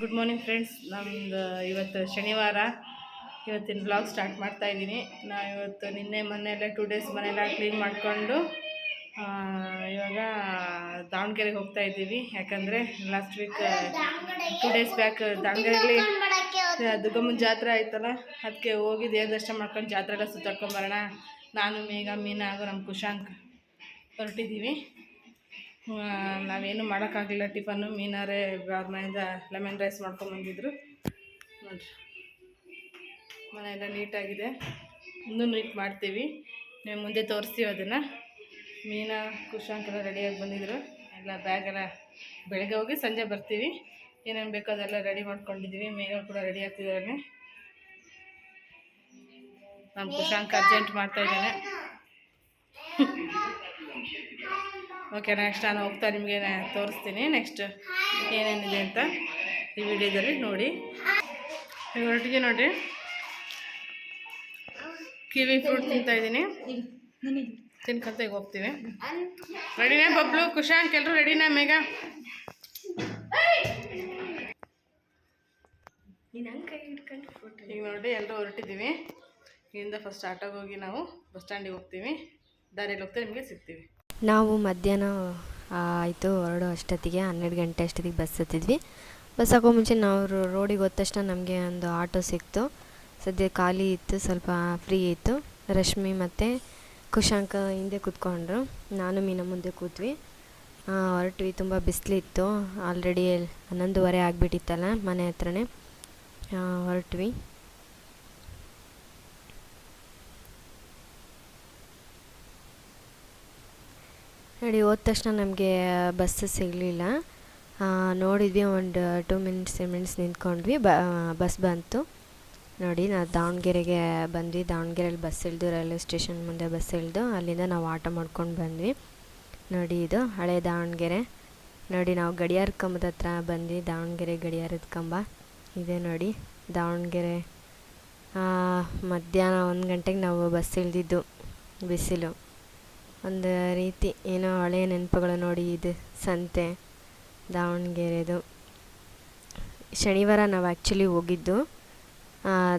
Good morning friends ನಮ್ದು ಇವತ್ತು ಶನಿವಾರ. ಇವತ್ತಿನ ಬ್ಲಾಗ್ ಸ್ಟಾರ್ಟ್ ಮಾಡ್ತಾ ಇದ್ದೀನಿ. ನಾವು ಇವತ್ತು ನಿನ್ನೆ ಮೊನ್ನೆ ಎಲ್ಲ ಟೂ ಡೇಸ್ ಮನೆಯೆಲ್ಲ ಕ್ಲೀನ್ ಮಾಡಿಕೊಂಡು ಇವಾಗ ದಾವಣಗೆರೆಗೆ ಹೋಗ್ತಾ ಇದ್ದೀವಿ. ಯಾಕಂದರೆ last week two days back ದಾವಣಗೆರೆಯಲ್ಲಿ ದುರ್ಗಮ್ಮನ ಜಾತ್ರೆ ಆಯ್ತಲ್ಲ ಅದಕ್ಕೆ ಹೋಗಿ ದೇವ್ರ ದರ್ಶನ ಮಾಡ್ಕೊಂಡು ಜಾತ್ರೆ ಎಲ್ಲ ಸುತ್ತಾಡ್ಕೊಂಬರೋಣ ನಾನು ಮೇಘ ಮೀನಾ ಹಾಗೂ ನಮ್ಮ ಕುಶಾಂಕ್ ಹೊರಟಿದ್ದೀವಿ. ನಾವೇನು ಮಾಡೋಕ್ಕಾಗಲಿಲ್ಲ. ಟಿಫನ್ನು ಮೀನಾರೇ ಅವ್ರ ಮನೆಯಿಂದ ಲೆಮನ್ ರೈಸ್ ಮಾಡ್ಕೊಂಬಂದಿದ್ರು ನೋಡಿರಿ. ಮನೆ ಎಲ್ಲ ನೀಟಾಗಿದೆ. ಇನ್ನೂ ನೀಟ್ ಮಾಡ್ತೀವಿ. ನೀವು ಮುಂದೆ ತೋರಿಸ್ತೀವಿ ಅದನ್ನು. ಮೀನಾ ಕುಶಾಂಕೆಲ್ಲ ರೆಡಿಯಾಗಿ ಬಂದಿದ್ರು. ಎಲ್ಲ ಬ್ಯಾಗೆಲ್ಲ ಬೆಳಗ್ಗೆ ಹೋಗಿ ಸಂಜೆ ಬರ್ತೀವಿ. ಏನೇನು ಬೇಕೋ ಅದೆಲ್ಲ ರೆಡಿ ಮಾಡ್ಕೊಂಡಿದ್ದೀವಿ ಮೇಘ ಕೂಡ ರೆಡಿ ಆಗ್ತಿದ್ದಾರೆ ನಮ್ಮ ಕುಶಾಂಕ ಅರ್ಜೆಂಟ್ ಮಾಡ್ತಾ ಇದ್ದಾನೆ. ಓಕೆ ನೆಕ್ಸ್ಟ್ ನಾನು ಹೋಗ್ತಾ ನಿಮಗೆ ತೋರಿಸ್ತೀನಿ. ನೆಕ್ಸ್ಟ್ ಏನೇನಿದೆ ಅಂತ ಈ ವಿಡಿಯೋದಲ್ಲಿ ನೋಡಿ. ಹೊರಟಿಗೆ ನೋಡಿ. ಕಿವಿ ಫ್ರೂಟ್ ತಿಂತಾ ಇದ್ದೀನಿ. ತಿನ್ಕೊಂತ ಈಗ ಹೋಗ್ತೀವಿ. ರೆಡಿನೇ ಬಬ್ಲು ಖುಷಾಂಕ್ ಎಲ್ಲರೂ ರೆಡಿನಾ ಮೇಗ ಈಗ ನೋಡಿ ಎಲ್ಲರೂ ಹೊರಟಿದ್ದೀವಿ. ಇಲ್ಲಿಂದ ಫಸ್ಟ್ ಆಟೋಗೆ ಹೋಗಿ ನಾವು ಬಸ್ ಸ್ಟ್ಯಾಂಡಿಗೆ ಹೋಗ್ತೀವಿ. ದಾರಿಯಲ್ಲಿ ಹೋಗ್ತಾ ನಿಮಗೆ ಸಿಗ್ತೀವಿ. ನಾವು ಮಧ್ಯಾಹ್ನ ಆಯಿತು, ಹೊರಡೋ ಅಷ್ಟೊತ್ತಿಗೆ, ಹನ್ನೆರಡು ಗಂಟೆ ಅಷ್ಟೊತ್ತಿಗೆ ಬಸ್ ಹತ್ತಿದ್ವಿ. ಬಸ್ ಹಾಕೋ ಮುಂಚೆ ನಾವು ರೋಡಿಗೆ ಹೋದ ತಕ್ಷಣ ನಮಗೆ ಒಂದು ಆಟೋ ಸಿಕ್ತು. ಸದ್ಯ ಖಾಲಿ ಇತ್ತು, ಸ್ವಲ್ಪ ಫ್ರೀ ಇತ್ತು. ರಶ್ಮಿ ಮತ್ತು ಕುಶಾಂಕ ಹಿಂದೆ ಕೂತ್ಕೊಂಡ್ರು. ನಾನು ಮೀನ ಮುಂದೆ ಕೂತ್ವಿ. ಹೊರಟ್ವಿ, ತುಂಬ ಬಿಸಿಲಿತ್ತು. ಆಲ್ರೆಡಿ ಹನ್ನೊಂದುವರೆ ಆಗಿಬಿಟ್ಟಿತ್ತಲ್ಲ ಮನೆ ಹತ್ರನೇ. ಹೊರಟ್ವಿ. ನೋಡಿ ಹೋದ ತಕ್ಷಣ ನಮಗೆ ಬಸ್ ಸಿಗಲಿಲ್ಲ. ನೋಡಿದ್ವಿ, ಒಂದು ಟೂ ಮಿನಿಟ್ಸ್ ತ್ರೀ ಮಿನಿಟ್ಸ್ ನಿಂತ್ಕೊಂಡ್ವಿ. ಬ ಬಸ್ ಬಂತು. ನೋಡಿ ನಾವು ದಾವಣಗೆರೆಗೆ ಬಂದ್ವಿ. ದಾವಣಗೆರೆಯಲ್ಲಿ ಬಸ್ ಇಳಿದು ರೈಲ್ವೆ ಸ್ಟೇಷನ್ ಮುಂದೆ ಬಸ್ ಇಳಿದು ಅಲ್ಲಿಂದ ನಾವು ಆಟೋ ಮಾಡ್ಕೊಂಡು ಬಂದ್ವಿ. ನೋಡಿ, ಇದು ಹಳೆ ದಾವಣಗೆರೆ. ನೋಡಿ, ನಾವು ಗಡಿಯಾರ ಕಂಬದ ಹತ್ರ ಬಂದ್ವಿ. ದಾವಣಗೆರೆ ಗಡಿಯಾರದ ಕಂಬ. ಇದೆ ನೋಡಿ, ದಾವಣಗೆರೆ. ಮಧ್ಯಾಹ್ನ ಒಂದು ಗಂಟೆಗೆ ನಾವು ಬಸ್ ಇಳಿದಿದ್ದು ಬಿಸಿಲು. ಒಂದು ರೀತಿ ಏನೋ ಹಳೆಯ ನೆನಪುಗಳು ನೋಡಿ ಇದು ಸಂತೆ ದಾವಣಗೆರೆದು. ಶನಿವಾರ ನಾವು ಆ್ಯಕ್ಚುಲಿ ಹೋಗಿದ್ದು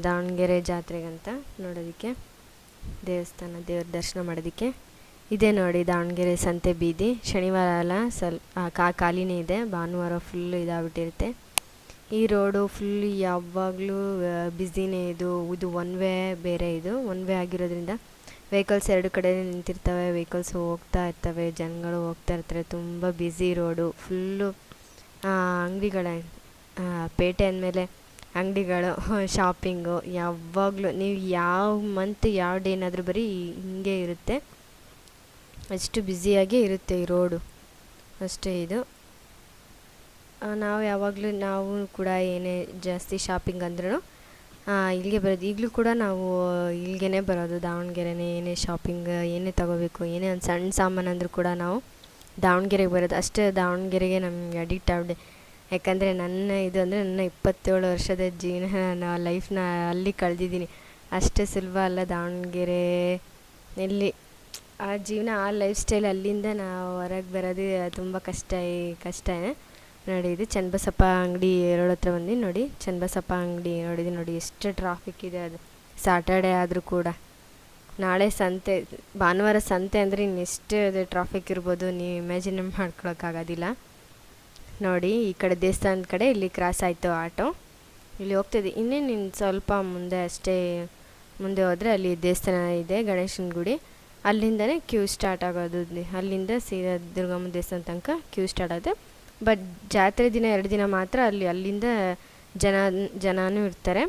ದಾವಣಗೆರೆ ಜಾತ್ರೆಗಂತ ನೋಡೋದಕ್ಕೆ, ದೇವಸ್ಥಾನ ದೇವ್ರ ದರ್ಶನ ಮಾಡೋದಕ್ಕೆ. ಇದೆ ನೋಡಿ ದಾವಣಗೆರೆ ಸಂತೆ ಬೀದಿ, ಶನಿವಾರ ಎಲ್ಲ ಸ್ವಲ್ಪ ಕಾ, ಖಾಲಿನೇ ಇದೆ, ಭಾನುವಾರ ಫುಲ್ ಇದಾಗ್ಬಿಟ್ಟಿರುತ್ತೆ. ಈ ರೋಡು ಫುಲ್ ಯಾವಾಗಲೂ ಬ್ಯುಸಿನೇ ಇದು ಇದು ಒನ್ ವೇ ಬೇರೆ ಇದು ಒನ್ ವೇ ಆಗಿರೋದ್ರಿಂದ ವೆಹಿಕಲ್ಸ್ ಎರಡು ಕಡೆ ನಿಂತಿರ್ತವೆ, ವೆಹಿಕಲ್ಸ್ ಹೋಗ್ತಾ ಇರ್ತವೆ, ಜನಗಳು ಹೋಗ್ತಾ ಇರ್ತಾರೆ. ತುಂಬ ಬ್ಯುಸಿ ರೋಡು ಫುಲ್ಲು ಅಂಗಡಿಗಳೇ. ಪೇಟೆ ಅಂದಮೇಲೆ ಅಂಗಡಿಗಳು ಶಾಪಿಂಗು ಯಾವಾಗಲೂ ನೀವು ಯಾವ ಮಂತ್ ಯಾವ ಡೇನಾದರೂ ಬರೀ ಹಿಂಗೆ ಇರುತ್ತೆ. ಅಷ್ಟು ಬ್ಯುಸಿಯಾಗೇ ಇರುತ್ತೆ ಈ ರೋಡು ಅಷ್ಟೇ ಇದು. ನಾವು ಯಾವಾಗಲೂ, ನಾವು ಕೂಡ ಏನೇ ಜಾಸ್ತಿ ಶಾಪಿಂಗ್ ಅಂದ್ರೂ ಇಲ್ಲಿಗೆ ಬರೋದು. ಈಗಲೂ ಕೂಡ ನಾವು ಇಲ್ಲಿಗೆ ಬರೋದು. ದಾವಣಗೆರೆನೇ, ಏನೇ ಶಾಪಿಂಗ್ ಏನೇ ತಗೋಬೇಕು, ಏನೇ ಒಂದು ಸಣ್ಣ ಸಾಮಾನು ಅಂದರೂ ಕೂಡ ನಾವು ದಾವಣಗೆರೆಗೆ ಬರೋದು. ಅಷ್ಟೇ ದಾವಣಗೆರೆಗೆ ನಮಗೆ ಅಡಿಕ್ಟ್ ಆಗಿದೆ ಯಾಕಂದರೆ ನನ್ನ ಇದು ಅಂದರೆ ನನ್ನ ಇಪ್ಪತ್ತೇಳು ವರ್ಷದ ಜೀವನ ನಾನು ಲೈಫ್ನ ಅಲ್ಲಿ ಕಳೆದಿದ್ದೀನಿ. ಅಷ್ಟೇ ಸುಲಭ ಅಲ್ಲ ದಾವಣಗೆರೆ ಎಲ್ಲಿ ಆ ಜೀವನ, ಆ ಲೈಫ್ ಸ್ಟೈಲ್ ಅಲ್ಲಿಂದ ನಾವು ಹೊರಗೆ ಬರೋದು ತುಂಬ ಕಷ್ಟ ಕಷ್ಟ ನೋಡಿ, ಇದು ಚನ್ನಬಸಪ್ಪ ಅಂಗಡಿ ರೋಡ್ ಹತ್ರ ಬಂದು ನೋಡಿ. ಚನ್ನಬಸಪ್ಪ ಅಂಗಡಿ ನೋಡಿದೆ ನೋಡಿ, ಎಷ್ಟು ಟ್ರಾಫಿಕ್ ಇದೆ ಅದು. ಸಾಟರ್ಡೆ ಆದರೂ ಕೂಡ. ನಾಳೆ ಸಂತೆ, ಭಾನುವಾರ ಸಂತೆ ಅಂದರೆ ಇನ್ನೆಷ್ಟು ಅದು ಟ್ರಾಫಿಕ್ ಇರ್ಬೋದು, ನೀವು ಇಮ್ಯಾಜಿನ್ ಮಾಡ್ಕೊಳೋಕ್ಕಾಗೋದಿಲ್ಲ ನೋಡಿ, ಈ ಕಡೆ ದೇವಸ್ಥಾನದ ಕಡೆ ಇಲ್ಲಿ ಕ್ರಾಸ್ ಆಯಿತು ಆಟೋ ಇಲ್ಲಿ ಹೋಗ್ತಿದ್ದೆ ಇನ್ನೇನು ಇನ್ನು ಸ್ವಲ್ಪ ಮುಂದೆ ಅಷ್ಟೇ, ಮುಂದೆ ಹೋದರೆ ಅಲ್ಲಿ ದೇವಸ್ಥಾನ ಇದೆ, ಗಣೇಶನ ಗುಡಿ. ಅಲ್ಲಿಂದನೇ ಕ್ಯೂ ಸ್ಟಾರ್ಟ್ ಆಗೋದು. ಅಲ್ಲಿಂದ ಸೀದಾ ದುರ್ಗಮ್ಮ ದೇವಸ್ಥಾನ ತನಕ ಕ್ಯೂ ಸ್ಟಾರ್ಟ್ ಆಗುತ್ತೆ. ಬಟ್ ಜಾತ್ರೆ ದಿನ ಎರಡು ದಿನ ಮಾತ್ರ ಅಲ್ಲಿ, ಅಲ್ಲಿಂದ ಜನ, ಜನನೂ ಇರ್ತಾರೆ.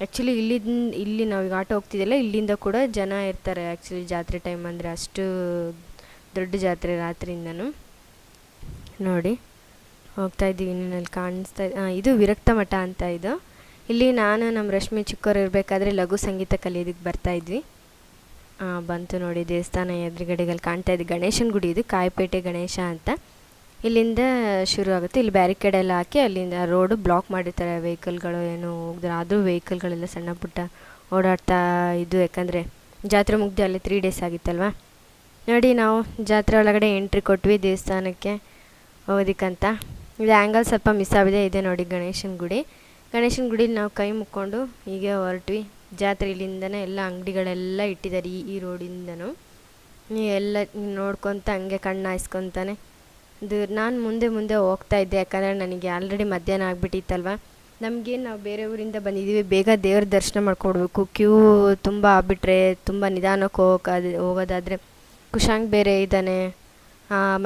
ಆ್ಯಕ್ಚುಲಿ ಇಲ್ಲಿಂದ, ಇಲ್ಲಿ ನಾವು ಈಗ ಆಟೋ ಹೋಗ್ತಿದ್ದೆಲ್ಲ, ಇಲ್ಲಿಂದ ಕೂಡ ಜನ ಇರ್ತಾರೆ ಆ್ಯಕ್ಚುಲಿ ಜಾತ್ರೆ ಟೈಮ್ ಅಂದರೆ ಅಷ್ಟು ದೊಡ್ಡ ಜಾತ್ರೆ ರಾತ್ರಿಯಿಂದನೂ. ನೋಡಿ, ಹೋಗ್ತಾ ಇದ್ದೀವಿ, ನಿನ್ನಲ್ಲಿ ಕಾಣಿಸ್ತಾ ಇದು ವಿರಕ್ತ ಮಠ ಅಂತ ಇದು. ಇಲ್ಲಿ ನಾನು ನಮ್ಮ ರಶ್ಮಿ ಚಿಕ್ಕವರು ಇರಬೇಕಾದ್ರೆ ಲಘು ಸಂಗೀತ ಕಲಿಯೋದಕ್ಕೆ ಬರ್ತಾ ಇದ್ವಿ. ಬಂತು ನೋಡಿ ದೇವಸ್ಥಾನ ಎದುರುಗಡೆಗಲ್ಲಿ ಕಾಣ್ತಾ ಇದೆ ಗಣೇಶನ ಗುಡಿ ಇದು, ಕಾಯಿಪೇಟೆ ಗಣೇಶ ಅಂತ. ಇಲ್ಲಿಂದ ಶುರು ಆಗುತ್ತೆ ಇಲ್ಲಿ ಬ್ಯಾರಿಕೇಡ್ ಎಲ್ಲ ಹಾಕಿ ಅಲ್ಲಿಂದ ರೋಡು ಬ್ಲಾಕ್ ಮಾಡಿರ್ತಾರೆ ವೆಹಿಕಲ್ಗಳು ಏನು ಹೋಗಿದ್ರೆ ಆದರೂ ವೆಹಿಕಲ್ಗಳೆಲ್ಲ ಸಣ್ಣ ಪುಟ್ಟ ಓಡಾಡ್ತಾ ಇದು ಯಾಕಂದರೆ ಜಾತ್ರೆ ಮುಗ್ದು ಅಲ್ಲಿ ತ್ರೀ ಡೇಸ್ ಆಗಿತ್ತಲ್ವ? ನೋಡಿ ನಾವು ಜಾತ್ರೆ ಒಳಗಡೆ ಎಂಟ್ರಿ ಕೊಟ್ವಿ ದೇವಸ್ಥಾನಕ್ಕೆ ಹೋಗೋದಕ್ಕಂತ. ಇದು ಆ್ಯಂಗಲ್ ಸ್ವಲ್ಪ ಮಿಸ್ ಆಗಿದೆ. ಇದೆ ನೋಡಿ ಗಣೇಶನ ಗುಡಿ. ಗಣೇಶನ ಗುಡಿಲಿ ನಾವು ಕೈ ಮುಕ್ಕೊಂಡು ಹೀಗೆ ಹೊರಟ್ವಿ. ಜಾತ್ರೆ ಇಲ್ಲಿಂದನೇ ಎಲ್ಲ ಅಂಗಡಿಗಳೆಲ್ಲ ಇಟ್ಟಿದ್ದಾರೆ ಈ ಈ ರೋಡಿಂದನೂ ಎಲ್ಲ ನೋಡ್ಕೊತ ಹಂಗೆ ಕಣ್ಣು ಹಾಯಿಸ್ಕೊತಾನೆ. ಇದು ನಾನು ಮುಂದೆ ಮುಂದೆ ಹೋಗ್ತಾ ಇದ್ದೆ, ಯಾಕಂದರೆ ನನಗೆ ಆಲ್ರೆಡಿ ಮಧ್ಯಾಹ್ನ ಆಗಿಬಿಟ್ಟಿತ್ತಲ್ವ? ನಮಗೇನು ನಾವು ಬೇರೆ ಊರಿಂದ ಬಂದಿದ್ದೀವಿ ಬೇಗ ದೇವ್ರ ದರ್ಶನ ಮಾಡ್ಕೊಡ್ಬೇಕು. ಕ್ಯೂ ತುಂಬ ಆಗ್ಬಿಟ್ರೆ, ತುಂಬ ನಿಧಾನಕ್ಕೆ ಹೋಗೋಕಾದ ಹೋಗೋದಾದರೆ ಕುಶಾಂಗ್ ಬೇರೆ ಇದ್ದಾನೆ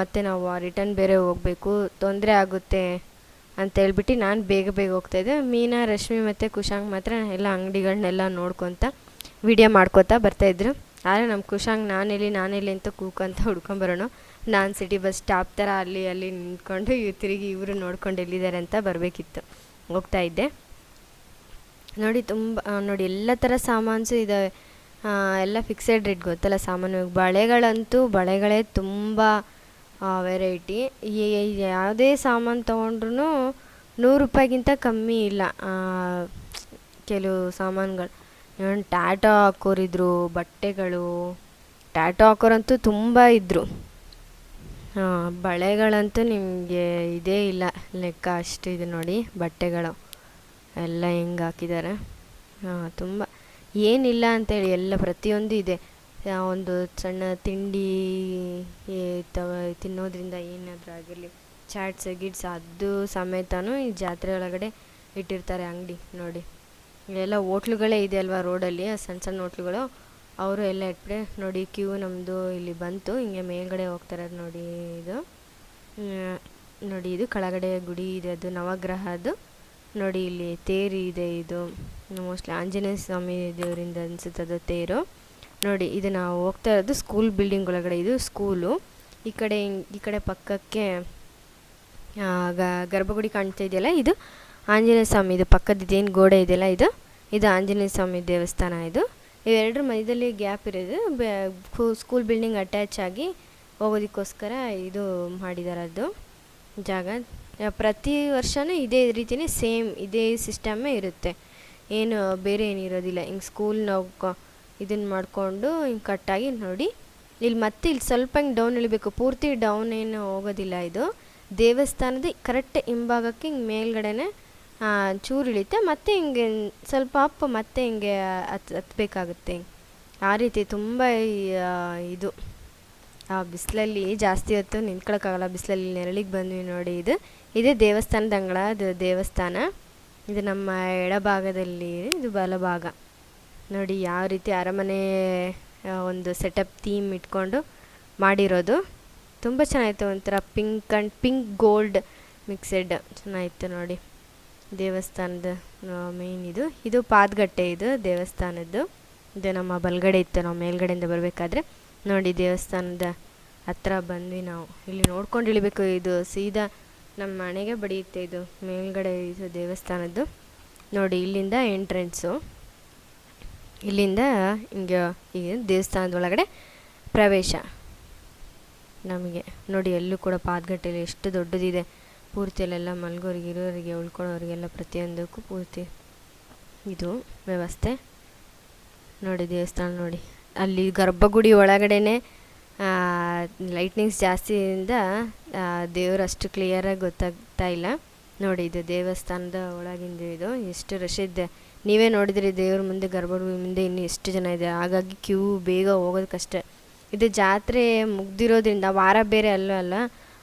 ಮತ್ತು ನಾವು ರಿಟರ್ನ್ ಬೇರೆ ಹೋಗಬೇಕು, ತೊಂದರೆ ಆಗುತ್ತೆ ಅಂತ ಹೇಳ್ಬಿಟ್ಟು ನಾನು ಬೇಗ ಬೇಗ ಹೋಗ್ತಾಯಿದ್ದೆ ಮೀನಾ, ರಶ್ಮಿ ಮತ್ತು ಕುಶಾಂಗ್ ಮಾತ್ರ ಎಲ್ಲ ಅಂಗಡಿಗಳನ್ನೆಲ್ಲ ನೋಡ್ಕೊತ ವಿಡಿಯೋ ಮಾಡ್ಕೋತಾ ಬರ್ತಾಯಿದ್ರು ಆದರೆ ನಮ್ಮ ಕುಶಾಂಗ್ ನಾನೆಲ್ಲಿ ನಾನೆಲ್ಲಿ ಅಂತ ಕೂಕಂತ ಹುಡ್ಕೊಂಬರೋಣ ನಾನು ಸಿಟಿ ಬಸ್ ಸ್ಟಾಪ್ ಥರ ಅಲ್ಲಿ ಅಲ್ಲಿ ನಿಂತ್ಕೊಂಡು ಇವ್ರು ತಿರುಗಿ ಇವರು ನೋಡ್ಕೊಂಡು ಎಲ್ಲಿದ್ದಾರೆ ಅಂತ ಬರಬೇಕಿತ್ತು. ಹೋಗ್ತಾ ಇದ್ದೆ. ನೋಡಿ ತುಂಬ ನೋಡಿ ಎಲ್ಲ ಥರ ಸಾಮಾನ್ಸು ಇದ್ದಾವೆ ಎಲ್ಲ ಫಿಕ್ಸೆಡ್ ರೇಟ್ ಗೊತ್ತಲ್ಲ ಸಾಮಾನ್ಯವಾಗಿ ಬಳೆಗಳಂತೂ ಬಳೆಗಳೇ ತುಂಬ ವೆರೈಟಿ ಯಾವುದೇ ಸಾಮಾನು ತೊಗೊಂಡ್ರು ನೂರು ರೂಪಾಯಿಗಿಂತ ಕಮ್ಮಿ ಇಲ್ಲ. ಕೆಲವು ಸಾಮಾನುಗಳು. ಟ್ಯಾಟೋ ಹಾಕೋರಿದ್ರು, ಬಟ್ಟೆಗಳು. ಟ್ಯಾಟೋ ಹಾಕೋರಂತೂ ತುಂಬ ಇದ್ದರು ಬಳೆಗಳಂತೂ ನಿಮಗೆ ಇದೇ ಇಲ್ಲ. ಲೆಕ್ಕ ಅಷ್ಟು ಇದು ನೋಡಿ, ಬಟ್ಟೆಗಳು ಎಲ್ಲ ಹೆಂಗೆ ಹಾಕಿದ್ದಾರೆ. ತುಂಬ ಏನಿಲ್ಲ ಅಂತೇಳಿ, ಎಲ್ಲ ಪ್ರತಿಯೊಂದು ಇದೆ. ಒಂದು ಸಣ್ಣ ತಿಂಡಿ ತವ, ತಿನ್ನೋದ್ರಿಂದ ಏನಾದರೂ ಆಗಿರಲಿ, ಚಾಟ್ಸ್, ಗಿಟ್ಸ್, ಅದು ಸಮೇತನೂ ಈ ಜಾತ್ರೆ ಒಳಗಡೆ ಇಟ್ಟಿರ್ತಾರೆ ಅಂಗಡಿ ನೋಡಿ. ಎಲ್ಲ ಹೋಟ್ಲುಗಳೇ ಇದೆ ಅಲ್ವಾ ರೋಡಲ್ಲಿ ಸಣ್ಣ ಸಣ್ಣ ಹೋಟ್ಲುಗಳು. ಅವರು ಎಲ್ಲ ಇಟ್ಬಿಟ್ಟೆ ನೋಡಿ ಕ್ಯೂ ನಮ್ಮದು ಇಲ್ಲಿ ಬಂತು, ಹಿಂಗೆ ಮೇಲ್ಗಡೆ ಹೋಗ್ತಾರೆ ನೋಡಿ ಇದು. ನೋಡಿ ಇದು ಕೆಳಗಡೆ ಗುಡಿ ಇದೆ, ಅದು ನವಗ್ರಹದ್ದು ನೋಡಿ ಇಲ್ಲಿ ತೇರು ಇದೆ ಇದು. ಮೋಸ್ಟ್ಲಿ ಆಂಜನೇಯ ಸ್ವಾಮಿ ದೇವರಿಂದ ಅನಿಸುತ್ತೆ ಅದು ತೇರು. ನೋಡಿ ಇದು ನಾವು ಹೋಗ್ತಾ ಇರೋದು ಸ್ಕೂಲ್ ಬಿಲ್ಡಿಂಗ್ ಒಳಗಡೆ, ಇದು ಸ್ಕೂಲು ಈ ಕಡೆ ಈ ಕಡೆ ಪಕ್ಕಕ್ಕೆ ಗರ್ಭಗುಡಿ ಕಾಣ್ತಾ ಇದೆಯಲ್ಲ ಇದು? ಆಂಜನೇಯ ಸ್ವಾಮಿ, ಇದು ಪಕ್ಕದ ಇದೇನು ಗೋಡೆ ಇದೆಯಲ್ಲ ಇದು? ಇದು ಆಂಜನೇಯ ಸ್ವಾಮಿ ದೇವಸ್ಥಾನ ಇದು. ಇವೆರಡರ ಮಧ್ಯದಲ್ಲಿ ಗ್ಯಾಪ್ ಇರೋದು. ಸ್ಕೂಲ್ ಬಿಲ್ಡಿಂಗ್ ಅಟ್ಯಾಚ್ ಆಗಿ ಹೋಗೋದಕ್ಕೋಸ್ಕರ ಇದು ಮಾಡಿದ್ದಾರೆ ಅದು ಜಾಗ ಪ್ರತಿ ವರ್ಷವೂ ಇದೇ ರೀತಿಯೇ ಸೇಮ್ ಇದೇ ಸಿಸ್ಟಮ್ಮೇ ಇರುತ್ತೆ. ಏನು ಬೇರೆ ಏನಿರೋದಿಲ್ಲ ಹಿಂಗೆ ಸ್ಕೂಲ್ ನಾವು ಇದನ್ನು ಮಾಡಿಕೊಂಡು ಹಿಂಗೆ ಕಟ್ಟಾಗಿ ನೋಡಿ. ಇಲ್ಲಿ ಮತ್ತೆ ಇಲ್ಲಿ ಸ್ವಲ್ಪ ಹಿಂಗೆ ಡೌನ್ ಇಳಿಬೇಕು. ಪೂರ್ತಿ ಡೌನ್ ಏನು ಹೋಗೋದಿಲ್ಲ ಇದು. ದೇವಸ್ಥಾನದ ಕರೆಕ್ಟ್ ಹಿಂಭಾಗಕ್ಕೆ ಹಿಂಗೆ ಮೇಲ್ಗಡೆನೆ ಚೂರು ಇಳಿತೆ ಮತ್ತೆ ಹಿಂಗೆ ಸ್ವಲ್ಪ ಅಪ್ಪ ಮತ್ತೆ ಹಿಂಗೆ ಹತ್ ಹತ್ಬೇಕಾಗುತ್ತೆ ಆ ರೀತಿ ತುಂಬ ಇದು. ಆ ಬಿಸಿಲಲ್ಲಿ ಜಾಸ್ತಿ ಹೊತ್ತು ನಿಂತ್ಕೊಳಕ್ಕಾಗಲ್ಲ, ಬಿಸಿಲಲ್ಲಿ ನೆರಳಿಗೆ ಬಂದ್ವಿ ನೋಡಿ ಇದು. ಇದೇ ದೇವಸ್ಥಾನದ ಅಂಗಳ ಅದು ದೇವಸ್ಥಾನ. ಇದು ನಮ್ಮ ಎಡಭಾಗದಲ್ಲಿ, ಇದು ಬಲಭಾಗ. ನೋಡಿ ಯಾವ ರೀತಿ ಅರಮನೆ ಒಂದು ಸೆಟಪ್ ಥೀಮ್ ಇಟ್ಕೊಂಡು ಮಾಡಿರೋದು. ತುಂಬ ಚೆನ್ನಾಗಿತ್ತು ಒಂಥರ pink and pink gold mixed ಚೆನ್ನಾಗಿತ್ತು ನೋಡಿ. ದೇವಸ್ಥಾನದ ಮೇನ್ ಇದು. ಇದು ಪಾದಗಟ್ಟೆ ಇದು, ದೇವಸ್ಥಾನದ್ದು. ಇದು ನಮ್ಮ ಬಲಗಡೆ ಇತ್ತು, ನಾವು ಮೇಲ್ಗಡೆಯಿಂದ ಬರಬೇಕಾದ್ರೆ. ನೋಡಿ, ದೇವಸ್ಥಾನದ ಹತ್ರ ಬಂದ್ವಿ ನಾವು. ಇಲ್ಲಿ ನೋಡ್ಕೊಂಡು ಇಳಿಬೇಕು. ಇದು ಸೀದಾ ನಮ್ಮ ಮನೆಗೆ ಬಡಿಯುತ್ತೆ ಇದು. ಮೇಲ್ಗಡೆ ಇದು ದೇವಸ್ಥಾನದ್ದು. ನೋಡಿ, ಇಲ್ಲಿಂದ ಎಂಟ್ರೆನ್ಸು ಇಲ್ಲಿಂದ ಹಿಂಗೆ ಈ ದೇವಸ್ಥಾನದ ಒಳಗಡೆ ಪ್ರವೇಶ ನಮಗೆ. ನೋಡಿ, ಎಲ್ಲೂ ಕೂಡ ಪಾದಗಟ್ಟೆಯಲ್ಲಿ ಎಷ್ಟು ದೊಡ್ಡದಿದೆ. ಪೂರ್ತಿ ಅಲ್ಲೆಲ್ಲ ಮಲ್ಗೋರಿಗೆ ಇರೋರಿಗೆ ಉಳ್ಕೊಳ್ಳೋರಿಗೆಲ್ಲ ಪ್ರತಿಯೊಂದಕ್ಕೂ ಪೂರ್ತಿ ಇದು ವ್ಯವಸ್ಥೆ. ನೋಡಿ ದೇವಸ್ಥಾನ ನೋಡಿ. ಅಲ್ಲಿ ಗರ್ಭಗುಡಿ ಒಳಗಡೆನೆ ಲೈಟ್ನಿಂಗ್ಸ್ ಜಾಸ್ತಿಯಿಂದ ದೇವ್ರು ಅಷ್ಟು ಕ್ಲಿಯರಾಗಿ ಗೊತ್ತಾಗ್ತಾ ಇಲ್ಲ. ನೋಡಿ ಇದು ದೇವಸ್ಥಾನದ ಒಳಗಿಂದ ಇದು, ಎಷ್ಟು ರಶ್ ಇದೆ. ನೀವೇ ನೋಡಿದ್ರಿ ದೇವ್ರ ಮುಂದೆ, ಗರ್ಭಗುಡಿ ಮುಂದೆ ಇನ್ನು ಎಷ್ಟು ಜನ ಇದೆ. ಹಾಗಾಗಿ ಕ್ಯೂ ಬೇಗ ಹೋಗೋದಕ್ಕಷ್ಟೇ. ಕಷ್ಟ ಇದು ಜಾತ್ರೆ ಮುಗ್ದಿರೋದ್ರಿಂದ ವಾರ ಬೇರೆ ಅಲ್ಲೂ ಅಲ್ಲ.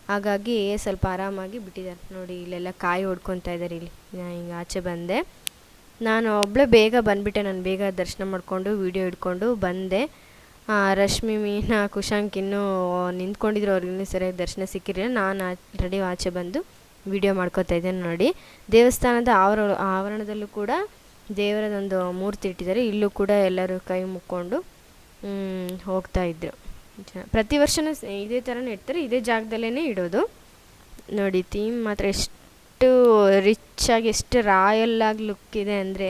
ಹಾಗಾಗಿ ಸ್ವಲ್ಪ ಆರಾಮಾಗಿ ಬಿಟ್ಟಿದ್ದಾರೆ. ನೋಡಿ, ಇಲ್ಲೆಲ್ಲ ಕಾಯಿ ಹೊಡ್ಕೊತಾ ಇದ್ದಾರೆ ಇಲ್ಲಿ. ನಾ ಹಿಂಗೆ ಆಚೆ ಬಂದೆ. ನಾನು ಒಬ್ಬಳೇ ಬೇಗ ಬಂದುಬಿಟ್ಟೆ. ನಾನು ಬೇಗ ದರ್ಶನ ಮಾಡಿಕೊಂಡು ವೀಡಿಯೋ ಇಟ್ಕೊಂಡು ಬಂದೆ. ರಶ್ಮಿ, ಮೀನಾ, ಕುಶಾಂಕ್ ಇನ್ನೂ ನಿಂತ್ಕೊಂಡಿದ್ರು. ಅವ್ರಿಗೂ ಸರಿಯಾಗಿ ದರ್ಶನ ಸಿಕ್ಕಿರಲಿಲ್ಲ. ನಾನು ರೆಡಿ ಆಚೆ ಬಂದು ವಿಡಿಯೋ ಮಾಡ್ಕೋತಾ ಇದ್ದೇನೆ ನೋಡಿ. ದೇವಸ್ಥಾನದ ಆವರ ಆವರಣದಲ್ಲೂ ಕೂಡ ದೇವರದೊಂದು ಮೂರ್ತಿ ಇಟ್ಟಿದ್ದಾರೆ. ಇಲ್ಲೂ ಕೂಡ ಎಲ್ಲರೂ ಕೈ ಮುಕ್ಕೊಂಡು ಹೋಗ್ತಾ ಇದ್ರು. ಜ- ಪ್ರತಿ ವರ್ಷವೂ ಇದೇ ಥರನೇ ಇಡ್ತಾರೆ ಇದೇ ಜಾಗದಲ್ಲೇ ಇಡೋದು. ನೋಡಿ ಥೀಮ್ ಮಾತ್ರ ಎಷ್ಟು ರಿಚ್ ಆಗಿ, ಎಷ್ಟು ರಾಯಲ್ ಆಗಿ ಲುಕ್ ಇದೆ ಅಂದರೆ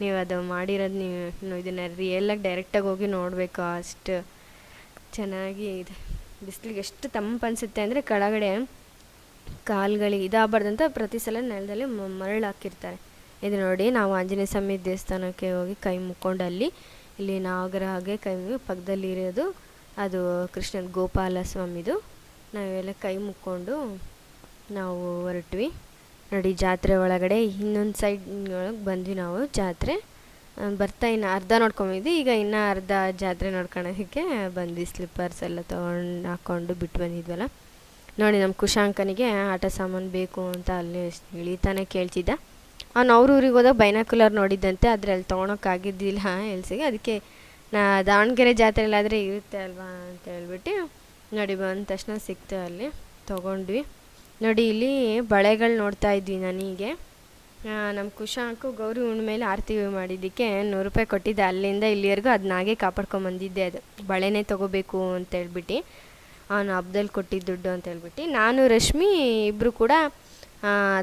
ನೀವು ಅದು ಮಾಡಿರೋದು ನೀವು ನೀವು ಇದನ್ನು ರಿಯಲಾಗಿ ಡೈರೆಕ್ಟಾಗಿ ಹೋಗಿ ನೋಡಬೇಕು, ಅಷ್ಟು ಚೆನ್ನಾಗಿ ಇದೆ. ಬಿಸಿಲಿಗೆ ಎಷ್ಟು ತಂಪು ಅನಿಸುತ್ತೆ ಅಂದರೆ ಕೆಳಗಡೆ ಕಾಲುಗಳಿಗೆ ಇದಾಗಬಾರ್ದಂತ ಪ್ರತಿ ಸಲ ನೆಲದಲ್ಲಿ ಮರಳು ಹಾಕಿರ್ತಾರೆ. ಇದು ನೋಡಿ, ನಾವು ಆಂಜನೇಯ ಸ್ವಾಮಿ ದೇವಸ್ಥಾನಕ್ಕೆ ಹೋಗಿ ಕೈ ಮುಕ್ಕೊಂಡು ಅಲ್ಲಿ ಇಲ್ಲಿ ನಾಗರಹಾಗೆ ಕೈ ಮುಗಿ ಪಕ್ಕದಲ್ಲಿ ಇರೋದು ಅದು ಕೃಷ್ಣನ ಗೋಪಾಲ ಸ್ವಾಮಿದು ನಾವೆಲ್ಲ ಕೈ ಮುಕ್ಕೊಂಡು ನಾವು ಹೊರಟ್ವಿ. ನೋಡಿ ಜಾತ್ರೆ ಒಳಗಡೆ, ಇನ್ನೊಂದು ಸೈಡ್ ಒಳಗೆ ಬಂದ್ವಿ ನಾವು ಜಾತ್ರೆ. ಬರ್ತಾ ಇನ್ನು ಅರ್ಧ ನೋಡ್ಕೊಂಬಿದ್ವಿ. ಈಗ ಇನ್ನೂ ಅರ್ಧ ಜಾತ್ರೆ ನೋಡ್ಕೊಳೋದಕ್ಕೆ ಬಂದ್ವಿ. ಸ್ಲಿಪ್ಪರ್ಸ್ ಎಲ್ಲ ತೊಗೊಂಡು ಹಾಕ್ಕೊಂಡು ಬಿಟ್ಟು ಬಂದಿದ್ವಲ್ಲ. ನೋಡಿ ನಮ್ಮ ಕುಶಾಂಕನಿಗೆ ಆಟ ಸಾಮಾನು ಬೇಕು ಅಂತ ಅಲ್ಲಿ ಇಳಿತಾನೆ ಕೇಳ್ತಿದ್ದ. ಅವ್ನು ಅವ್ರ ಊರಿಗೆ ಹೋದಾಗ ಬೈನಾಕುಲರ್ ನೋಡಿದ್ದಂತೆ. ಆದರೆ ಅಲ್ಲಿ ತೊಗೊಳಕ್ಕಾಗಿದ್ದಿಲ್ಲ ಎಲ್ಸಿಗೆ. ಅದಕ್ಕೆ ದಾವಣಗೆರೆ ಜಾತ್ರೆಯಲ್ಲಾದರೆ ಇರುತ್ತೆ ಅಲ್ವಾ ಅಂತ ಹೇಳ್ಬಿಟ್ಟು ನೋಡಿ ಬಂದ ತಕ್ಷಣ ಸಿಕ್ತು ಅಲ್ಲಿ, ತೊಗೊಂಡ್ವಿ. ನೋಡಿ ಇಲ್ಲಿ ಬಳೆಗಳು ನೋಡ್ತಾ ಇದ್ವಿ ನನಗೆ. ನಮ್ಮ ಕುಶಾಂಕು ಗೌರಿ ಹುಣ್ಣಿಮೆಲಿ ಆರತಿ ಮಾಡಿದ್ದಕ್ಕೆ ನೂರು ರೂಪಾಯಿ ಕೊಟ್ಟಿದ್ದೆ. ಅಲ್ಲಿಂದ ಇಲ್ಲಿವರೆಗೂ ಅದನ್ನಾಗೆ ಕಾಪಾಡ್ಕೊಂಬಂದಿದ್ದೆ ಅದು. ಬಳೆನೇ ತೊಗೋಬೇಕು ಅಂತ ಹೇಳ್ಬಿಟ್ಟು, ಅವನು ಹಬ್ದಲ್ಲಿ ಕೊಟ್ಟಿದ್ದ ದುಡ್ಡು ಅಂತ ಹೇಳ್ಬಿಟ್ಟು. ನಾನು, ರಶ್ಮಿ ಇಬ್ಬರು ಕೂಡ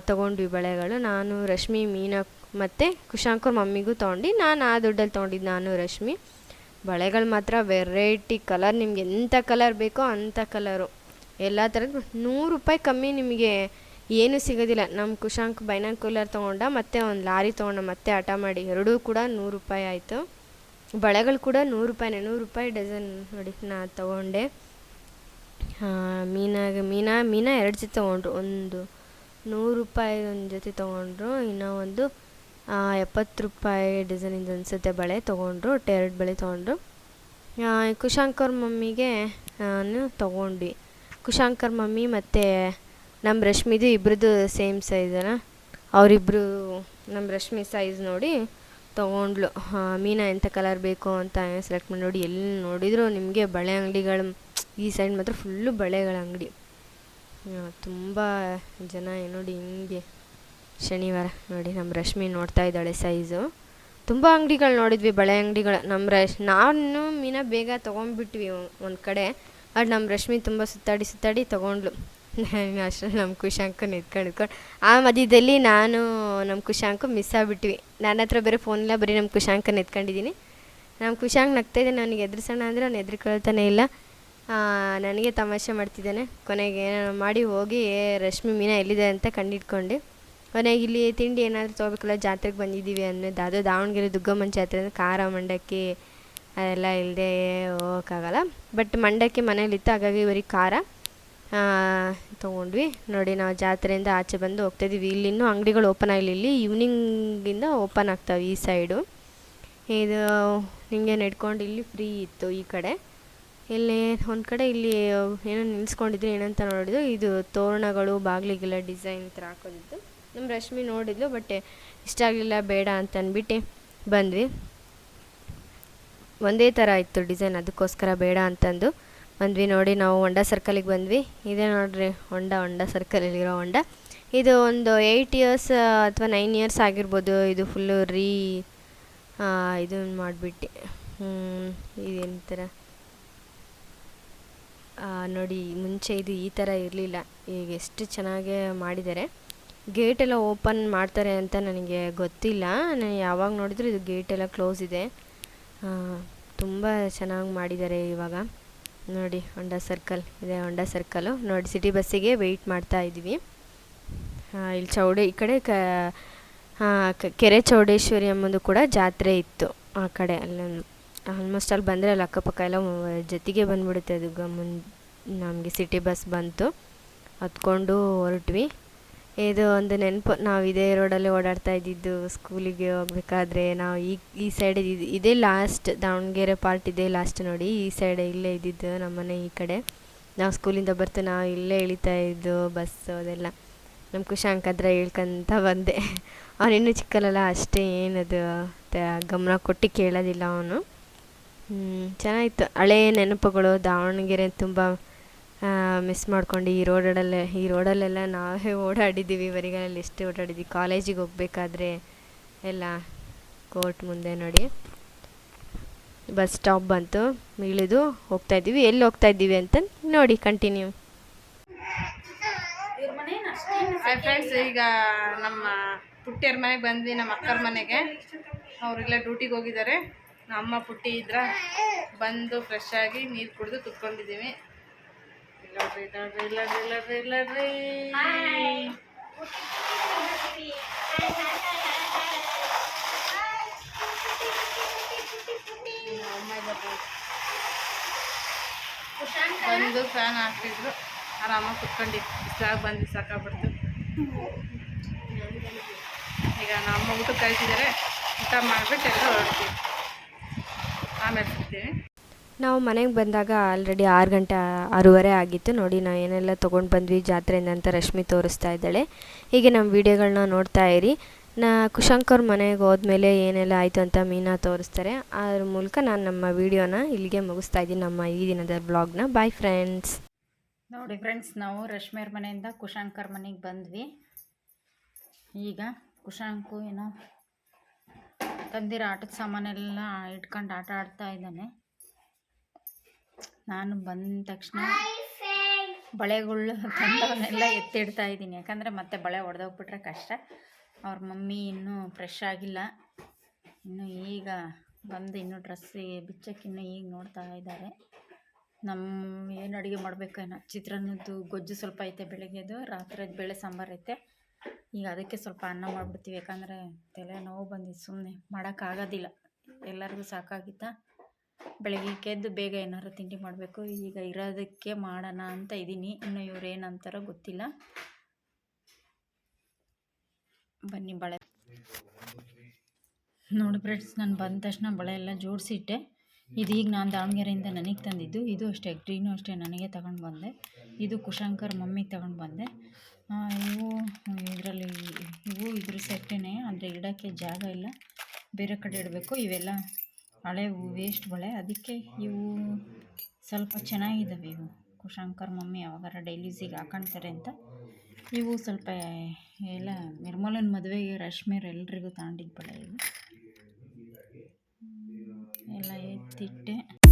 ತೊಗೊಂಡ್ವಿ ಬಳೆಗಳು. ನಾನು, ರಶ್ಮಿ ಮೀನಾ ಮತ್ತು ಕುಶಾಂಕವ್ರ ಮಮ್ಮಿಗೂ ತೊಗೊಂಡು, ನಾನು ಆ ದುಡ್ಡಲ್ಲಿ ತೊಗೊಂಡಿದ್ದು ನಾನು, ರಶ್ಮಿ. ಬಳೆಗಳು ಮಾತ್ರ ವೆರೈಟಿ ಕಲರ್ ನಿಮ್ಗೆ ಎಂಥ ಕಲರ್ ಬೇಕೋ ಅಂಥ ಕಲರು ಎಲ್ಲ ಥರದ್ದು ನೂರು ರೂಪಾಯಿ ಕಮ್ಮಿ ನಿಮಗೆ ಏನೂ ಸಿಗೋದಿಲ್ಲ. ನಮ್ಮ ಕುಶಾಂಕ್ ಬೈನಾಕುಲರ್ ತೊಗೊಂಡ ಮತ್ತು ಒಂದು ಲಾರಿ ತೊಗೊಂಡ ಮತ್ತೆ ಹಠ ಮಾಡಿ. ಎರಡೂ ಕೂಡ ನೂರು ರೂಪಾಯಿ ಆಯಿತು. ಬಳೆಗಳು ಕೂಡ ನೂರು ರೂಪಾಯಿನೇ. ನೂರು ರೂಪಾಯಿ ಡಜನ್ ನೋಡಿ ನಾ ತೊಗೊಂಡೆ. ಮೀನಾಗ ಮೀನಾ ಮೀನಾ ಎರಡು ಜೊತೆ ತೊಗೊಂಡ್ರು. ಒಂದು ನೂರು ರೂಪಾಯಿ ಒಂದು ಜೊತೆ ತೊಗೊಂಡ್ರು. ಇನ್ನೂ ಒಂದು ಎಪ್ಪತ್ತು ರೂಪಾಯಿ ಡಿಸೈನಿಂದ ಅನಿಸುತ್ತೆ ಬಳೆ ತೊಗೊಂಡ್ರು ಎರಡು ಬಳೆ ತೊಗೊಂಡ್ರು. ಕುಶಾಂಕರ್ ಮಮ್ಮಿಗೆ ನಾನು ತೊಗೊಂಡ್ವಿ. ಕುಶಾಂಕರ್ ಮಮ್ಮಿ ಮತ್ತು ನಮ್ಮ ರಶ್ಮಿದು ಇಬ್ರದ್ದು ಸೇಮ್ ಸೈಜನ ಅವರಿಬ್ಬರು ನಮ್ಮ ರಶ್ಮಿ ಸೈಜ್ ನೋಡಿ ತೊಗೊಂಡ್ಲು. ಮೀನಾ ಎಂಥ ಕಲರ್ ಬೇಕು ಅಂತ ಸೆಲೆಕ್ಟ್ ಮಾಡಿ ನೋಡಿ ಎಲ್ಲಿ ನೋಡಿದ್ರು ನಿಮಗೆ ಬಳೆ ಅಂಗಡಿಗಳು, ಈ ಸೈಡ್ ಮಾತ್ರ ಫುಲ್ಲು ಬಳೆಗಳ ಅಂಗಡಿ. ತುಂಬ ಜನ ನೋಡಿ ಹಿಂಗೆ ಶನಿವಾರ ನೋಡಿ ನಮ್ಮ ರಶ್ಮಿ ನೋಡ್ತಾ ಇದ್ದಾಳೆ ಸೈಜು ತುಂಬ ಅಂಗಡಿಗಳು ನೋಡಿದ್ವಿ, ಬಳೆ ಅಂಗಡಿಗಳು. ನಮ್ಮ ರಶ್, ನಾನು ಮೀನ ಬೇಗ ತೊಗೊಂಡ್ಬಿಟ್ವಿ ಒಂದು ಕಡೆ. ಅದು ನಮ್ಮ ರಶ್ಮಿ ತುಂಬ ಸುತ್ತಾಡಿ ಸುತ್ತಾಡಿ ತೊಗೊಂಡ್ಲು ಅಷ್ಟರಲ್ಲಿ ನಮ್ಮ ಕುಶಾಂಕು ನಿಂತ್ಕೊಂಡು ನಿಂತ್ಕೊಂಡು ಆ ಮಧ್ಯದಲ್ಲಿ ನಾನು ನಮ್ಮ ಕುಶಾಂಕು ಮಿಸ್ ಆಗಿಬಿಟ್ವಿ. ನನ್ನ ಹತ್ರ ಬೇರೆ ಫೋನಿಲ್ಲ ಬರೀ ನಮ್ಮ ಕುಶಾಂಕ ನಿಂತ್ಕೊಂಡಿದ್ದೀನಿ. ನಮ್ಮ ಕುಶಾಂಕ್ ನಗ್ತಾಯಿದ್ದೆ ನನಗೆ ಎದುರಿಸೋಣ ಅಂದರೆ ಅವ್ನು ಎದುರುಕೊಳ್ತಾನೆ ಇಲ್ಲ. ನನಗೆ ತಮಾಷೆ ಮಾಡ್ತಿದ್ದಾನೆ. ಕೊನೆಗೆ ಏನೋ ಮಾಡಿ ಹೋಗಿ, ರಶ್ಮಿ ಮೀನ ಎಲ್ಲಿದೆ? ಅಂತ ಕಂಡಿಡ್ಕೊಂಡು ಕೊನೆಗೆ ಇಲ್ಲಿ ತಿಂಡಿ ಏನಾದರೂ ತೊಗೋಬೇಕಲ್ಲ, ಜಾತ್ರೆಗೆ ಬಂದಿದ್ದೀವಿ ಅನ್ನೋದು. ಅದು ದಾವಣಗೆರೆ ದುಗ್ಗಮ್ಮನ ಜಾತ್ರೆ ಅಂದರೆ ಖಾರ ಮಂಡಕ್ಕಿ, ಅದೆಲ್ಲ ಇಲ್ಲದೆ ಹೋಗೋಕ್ಕಾಗಲ್ಲ. ಬಟ್ ಮಂಡಕ್ಕಿ ಮನೇಲಿತ್ತು ಹಾಗಾಗಿ ಬರೀ ಖಾರ ತೊಗೊಂಡ್ವಿ. ನೋಡಿ, ನಾವು ಜಾತ್ರೆಯಿಂದ ಆಚೆ ಬಂದು ಹೋಗ್ತಾಯಿದ್ದೀವಿ ಇಲ್ಲಿ ಇನ್ನೂ ಅಂಗಡಿಗಳು ಓಪನ್ ಆಗಲಿ ಇಲ್ಲಿ ಈವ್ನಿಂಗಿಂದ ಓಪನ್ ಆಗ್ತಾವೆ ಈ ಸೈಡು ಇದು ಹಿಂಗೆ ನಡ್ಕೊಂಡು ಇಲ್ಲಿ ಫ್ರೀ ಇತ್ತು ಈ ಕಡೆ. ಇಲ್ಲಿ ಒಂದು ಕಡೆ ಇಲ್ಲಿ ಏನೋ ನಿಲ್ಸ್ಕೊಂಡಿದ್ರು ಏನಂತ ನೋಡಿದ್ರು. ಇದು ತೋರಣಗಳು, ಬಾಗಿಲಿಗೆಲ್ಲ ಡಿಸೈನ್ ಥರ ಹಾಕೋದಿತ್ತು. ನಮ್ಮ ರಶ್ಮಿ ನೋಡಿದ್ಲು ಬಟ್ ಇಷ್ಟ ಆಗಲಿಲ್ಲ, ಬೇಡ ಅಂತ ಅಂದ್ಬಿಟ್ಟು ಬಂದ್ವಿ. ಒಂದೇ ಥರ ಇತ್ತು ಡಿಸೈನ್ ಅದಕ್ಕೋಸ್ಕರ ಬೇಡ ಅಂತಂದು ಬಂದ್ವಿ. ನೋಡಿ, ನಾವು ಹೊಂಡ ಸರ್ಕಲಿಗೆ ಬಂದ್ವಿ. ಇದೇ ನೋಡ್ರಿ ಹೊಂಡ ಹೊಂಡ ಸರ್ಕಲಲ್ಲಿರೋ ಹೊಂಡ ಇದು ಒಂದು ಏಯ್ಟ್ ಇಯರ್ಸ್ ಅಥವಾ ನೈನ್ ಇಯರ್ಸ್ ಆಗಿರ್ಬೋದು. ಇದು ಫುಲ್ಲು ರೀ ಇದು ಮಾಡಿಬಿಟ್ಟು. ಇದೇನು ಥರ ನೋಡಿ, ಮುಂಚೆ ಇದು ಈ ಥರ ಇರಲಿಲ್ಲ. ಈಗ ಎಷ್ಟು ಚೆನ್ನಾಗೇ ಮಾಡಿದ್ದಾರೆ. ಗೇಟ್ ಎಲ್ಲ ಓಪನ್ ಮಾಡ್ತಾರೆ ಅಂತ ನನಗೆ ಗೊತ್ತಿಲ್ಲ. ನಾನು ಯಾವಾಗ ನೋಡಿದ್ರು ಇದು ಗೇಟ್ ಎಲ್ಲ ಕ್ಲೋಸ್ ಇದೆ. ತುಂಬ ಚೆನ್ನಾಗಿ ಮಾಡಿದ್ದಾರೆ ಇವಾಗ. ನೋಡಿ ಹೊಂಡಾ ಸರ್ಕಲ್ ಇದೆ ಹೊಂಡಾ ಸರ್ಕಲ್ಲು ನೋಡಿ ಸಿಟಿ ಬಸ್ಸಿಗೆ ವೆಯ್ಟ್ ಮಾಡ್ತಾ ಇದ್ದೀವಿ. ಇಲ್ಲಿ ಚೌಡೆ, ಈ ಕಡೆ ಕ ಕೆರೆ ಚೌಡೇಶ್ವರಿ ಎಂಬುದು ಕೂಡ ಜಾತ್ರೆ ಇತ್ತು ಆ ಕಡೆ. ಅಲ್ಲೊಂದು ಆಲ್ಮೋಸ್ಟ್ ಅಲ್ಲಿ ಬಂದರೆ ಅಲ್ಲಿ ಅಕ್ಕಪಕ್ಕ ಎಲ್ಲ ಜೊತೆಗೆ ಬಂದುಬಿಡುತ್ತೆ ಅದು ಗಮನ್, ನಮಗೆ ಸಿಟಿ ಬಸ್ ಬಂತು. ಹತ್ಕೊಂಡು ಹೊರಟ್ವಿ. ಇದು ಒಂದು ನೆನಪು. ನಾವು ಇದೇ ರೋಡಲ್ಲಿ ಓಡಾಡ್ತಾ ಇದ್ದಿದ್ದು ಸ್ಕೂಲಿಗೆ ಹೋಗ್ಬೇಕಾದ್ರೆ ನಾವು ಈ ಈ ಸೈಡ್ ಇದೇ ಲಾಸ್ಟ್ ದಾವಣಗೆರೆ ಪಾರ್ಟ್ ಇದೇ ಲಾಸ್ಟ್ ನೋಡಿ. ಈ ಸೈಡ್ ಇಲ್ಲೇ ಇದ್ದಿದ್ದು ನಮ್ಮನೆ ಈ ಕಡೆ. ನಾವು ಸ್ಕೂಲಿಂದ ಬರ್ತು ನಾವು ಇಲ್ಲೇ ಇಳಿತಾ ಇದ್ದು ಬಸ್ಸು ಅದೆಲ್ಲ. ನಮ್ಮ ಕುಶಾಂಕ್ ಹತ್ರ ಹೇಳ್ಕೊಂತ ಬಂದೆ. ಅವನಿನ್ನೂ ಚಿಕ್ಕಲ್ಲ ಅಷ್ಟೇ ಏನದು ಗಮನ ಕೊಟ್ಟು ಕೇಳೋದಿಲ್ಲ ಅವನು. ಚೆನ್ನಾಗಿತ್ತು. ಹಳೆಯ ನೆನಪುಗಳು. ದಾವಣಗೆರೆ ತುಂಬ ಮಿಸ್ ಮಾಡ್ಕೊಂಡು ಈ ರೋಡಲ್ಲೇ ಈ ರೋಡಲ್ಲೆಲ್ಲ ನಾವೇ ಓಡಾಡಿದ್ದೀವಿ ಬರಿಗಾಲಲ್ಲಿ ಎಷ್ಟು ಓಡಾಡಿದ್ದೀವಿ. ಕಾಲೇಜಿಗೆ ಹೋಗ್ಬೇಕಾದ್ರೆ ಎಲ್ಲ ಕೋರ್ಟ್ ಮುಂದೆ ನೋಡಿ. ಬಸ್ ಸ್ಟಾಪ್ ಬಂತು, ಇಳಿದು ಹೋಗ್ತಾ ಇದ್ದೀವಿ. ಎಲ್ಲಿ ಹೋಗ್ತಾ ಇದ್ದೀವಿ ಅಂತ ನೋಡಿ ಕಂಟಿನ್ಯೂ ಹಾಯ್ ಫ್ರೆಂಡ್ಸ್ ಈಗ ನಮ್ಮ ಪುಟ್ಟಿಯರ ಮನೆಗೆ ಬಂದ್ವಿ, ನಮ್ಮ ಅಕ್ಕರ ಮನೆಗೆ. ಅವರೆಲ್ಲ ಡ್ಯೂಟಿಗೆ ಹೋಗಿದ್ದಾರೆ. ನಮ್ಮ ಅಮ್ಮ ಪುಟ್ಟಿ ಇದ್ರ ಬಂದು ಫ್ರೆಶ್ ಆಗಿ ನೀರು ಕುಡಿದು ಕುತ್ಕೊಂಡಿದ್ದೀವಿ. ಇಲ್ಲಡ್ರಿ ಇಲ್ಲಡ್ರಿ ಇಲ್ಲಡ್ರಿ ಇಲ್ಲಡ್ರಿ ಇಲ್ಲಡ್ರಿ. ಬಂದು ಫ್ಯಾನ್ ಹಾಕಿದ್ರು ಆರಾಮಾಗಿ ಕುತ್ಕೊಂಡು. ಬಿಸಿಲಾಗಿ ಬಂದು ಸಾಕಾಗ್ಬಿಡ್ತು. ಈಗ ನಮ್ಮ ಊಟಕ್ಕೆ ಕಳಿಸಿದರೆ. ಊಟ ಮಾಡಿಬಿಟ್ಟು ಎಲ್ಲ ಹೊರಡ್ತೀವಿ. ಆಮೇಲೆ ಸಿಗ್ತೀವಿ. ನಾವು ಮನೆಗೆ ಬಂದಾಗ ಆಲ್ರೆಡಿ ಆರು ಗಂಟೆ, ಆರೂವರೆ ಆಗಿತ್ತು. ನೋಡಿ, ನಾವು ಏನೆಲ್ಲ ತೊಗೊಂಡು ಬಂದ್ವಿ. ಜಾತ್ರೆಯಿಂದ ಅಂತ ರಶ್ಮಿ ತೋರಿಸ್ತಾ ಇದ್ದಾಳೆ. ಹೀಗೆ ನಮ್ಮ ವೀಡಿಯೋಗಳನ್ನ ನೋಡ್ತಾ ಇರಿ. ನಾ ಕುಶಾಂಕ್ ಮನೆಗೆ ಹೋದ್ಮೇಲೆ ಏನೆಲ್ಲ ಆಯಿತು ಅಂತ ಮೀನಾ ತೋರಿಸ್ತಾರೆ. ಅದ್ರ ಮೂಲಕ ನಾನು ನಮ್ಮ ವೀಡಿಯೋನ ಇಲ್ಲಿಗೆ ಮುಗಿಸ್ತಾ ಇದ್ದೀನಿ, ನಮ್ಮ ಈ ದಿನದ ಬ್ಲಾಗ್ನ ಬಾಯ್ ಫ್ರೆಂಡ್ಸ್ ನೋಡಿ ಫ್ರೆಂಡ್ಸ್ ನಾವು ರಶ್ಮಿಯವ್ರ ಮನೆಯಿಂದ ಕುಶಾಂಕರ್ ಮನೆಗೆ ಬಂದ್ವಿ. ಈಗ ಕುಶಾಂಕು ಏನೋ ತಂದಿರೋ ಆಟದ ಸಾಮಾನೆಲ್ಲ ಇಟ್ಕೊಂಡು ಆಟ ಆಡ್ತಾ ಇದ್ದಾನೆ. ನಾನು ಬಂದ ತಕ್ಷಣ ಬಳೆಗಳು ತಂದವನ್ನೆಲ್ಲ ಎತ್ತಿಡ್ತಾ ಇದ್ದೀನಿ. ಯಾಕಂದರೆ ಮತ್ತೆ ಬಳೆ ಒಡೆದೋಗ್ಬಿಟ್ರೆ ಕಷ್ಟ. ಅವ್ರ ಮಮ್ಮಿ ಇನ್ನೂ ಫ್ರೆಶ್ ಆಗಿಲ್ಲ. ಇನ್ನು ಈಗ ಬಂದು ಇನ್ನೂ ಡ್ರೆಸ್ಸಿಗೆ ಬಿಚ್ಚಕ್ಕಿನ್ನ ಈಗ ನೋಡ್ತಾ ಇದ್ದಾರೆ. ನಮ್ಮ ಏನು ಅಡುಗೆ ಮಾಡಬೇಕೇನೋ ಚಿತ್ರಾನ್ನದ್ದು ಗೊಜ್ಜು ಸ್ವಲ್ಪ ಐತೆ ಬೆಳಗ್ಗೆದು ರಾತ್ರಿ ಬೇಳೆ ಸಾಂಬಾರು ಐತೆ. ಈಗ ಅದಕ್ಕೆ ಸ್ವಲ್ಪ ಅನ್ನ ಮಾಡಿಬಿಡ್ತೀವಿ. ಯಾಕಂದರೆ ತಲೆ ನೋವು ಬಂದಿದ್ದು ಸುಮ್ಮನೆ ಮಾಡೋಕ್ಕಾಗೋದಿಲ್ಲ. ಎಲ್ಲರಿಗೂ ಸಾಕಾಗಿತ್ತಾ? ಬೆಳಗ್ಗೆ ಕೆದ್ದು ಬೇಗ ಏನಾದ್ರು ತಿಂಡಿ ಮಾಡಬೇಕು. ಈಗ ಇರೋದಕ್ಕೆ ಮಾಡೋಣ ಅಂತ ಇದ್ದೀನಿ ಇನ್ನು ಇವ್ರು ಏನಂತಾರೋ ಗೊತ್ತಿಲ್ಲ. ಬನ್ನಿ ಬಳೆ. ನೋಡಿ ಫ್ರೆಂಡ್ಸ್, ನಾನು ಬಂದ ತಕ್ಷಣ ಬಳೆ ಎಲ್ಲ ಜೋಡಿಸಿಟ್ಟೆ. ಇದೀಗ ನಾನು ದಾವಣಗೆರೆಯಿಂದ ನನಗೆ ತಂದಿದ್ದು. ಇದು ಅಷ್ಟೇ, ಗ್ರೀನು ಅಷ್ಟೇ ನನಗೆ ತಗೊಂಡು ಬಂದೆ. ಇದು ಕುಶಂಕರ್ ಮಮ್ಮಿಗೆ ತಗೊಂಡು ಬಂದೆ. ಇವು, ಇದರಲ್ಲಿ, ಇವು ಇದ್ರ ಸೆಟ್ಟೇನೆ, ಅಂದರೆ ಇಡೋಕ್ಕೆ ಜಾಗ ಇಲ್ಲ. ಬೇರೆ ಕಡೆ ಇಡಬೇಕು. ಇವೆಲ್ಲ ಹಳೆ ವೇಸ್ಟ್ ಬಳೆ. ಅದಕ್ಕೆ ಇವು ಸ್ವಲ್ಪ ಚೆನ್ನಾಗಿದ್ದಾವೆ ಇವು. ಕುಶಾಂಕರ್ ಮಮ್ಮಿ ಯಾವಾಗಾರ ಡೈಲೀಸಿಗೆ ಹಾಕೊಂತಾರೆ ಅಂತ. ಇವು ಸ್ವಲ್ಪ, ಎಲ್ಲ ನಿರ್ಮಲನ ಮದುವೆಗೆ ರಶ್ಮಿಯರು ಎಲ್ರಿಗೂ ತಗೊಂಡಿದ್ದು ಬಳೆ ಇವು. ಎಲ್ಲ ಎತ್ತಿಟ್ಟೆ.